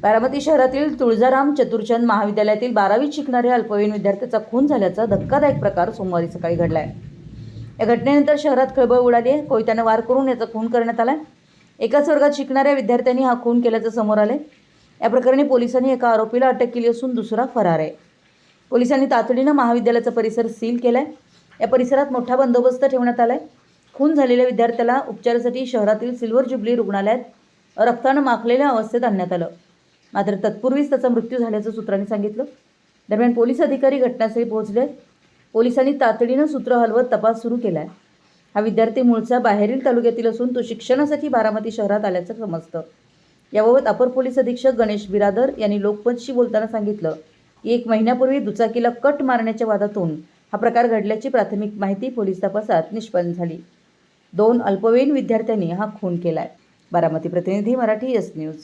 बारामती शहरातील तुळजाराम चतुर्चंद महाविद्यालयातील बारावीत शिकणाऱ्या अल्पवयीन विद्यार्थ्याचा खून झाल्याचा धक्कादायक प्रकार सोमवारी सकाळी घडला आहे या घटनेनंतर शहरात खळबळ उडाली आहे. कोयत्यानं वार करून याचा खून करण्यात आला आहे एकाच वर्गात शिकणाऱ्या विद्यार्थ्यांनी हा खून केल्याचं समोर आलं या प्रकरणी पोलिसांनी एका आरोपीला अटक केली असून दुसरा फरार आहे. पोलिसांनी तातडीनं महाविद्यालयाचा परिसर सील केलाय. या परिसरात मोठा बंदोबस्त ठेवण्यात आलाय. खून झालेल्या विद्यार्थ्याला उपचारासाठी शहरातील सिल्वर जुबली रुग्णालयात रक्तानं माखलेल्या अवस्थेत आणण्यात आलं. मात्र तत्पूर्वीच त्याचा मृत्यू झाल्याचं सूत्रांनी सांगितलं. दरम्यान पोलीस अधिकारी घटनास्थळी पोहोचले. पोलिसांनी तातडीनं सूत्र हलवत तपास सुरू केला आहे हा विद्यार्थी मूळचा बाहेरील तालुक्यातील असून तो शिक्षणासाठी बारामती शहरात आल्याचं समजतं. याबाबत अपर पोलीस अधीक्षक गणेश बिरादर यांनी लोकमतशी बोलताना सांगितलं की एक महिन्यापूर्वी दुचाकीला कट मारण्याच्या वादातून हा प्रकार घडल्याची प्राथमिक माहिती पोलीस तपासात निष्पन्न झाली. दोन अल्पवयीन विद्यार्थ्यांनी हा खून केला आहे बारामती प्रतिनिधी मराठी एस न्यूज.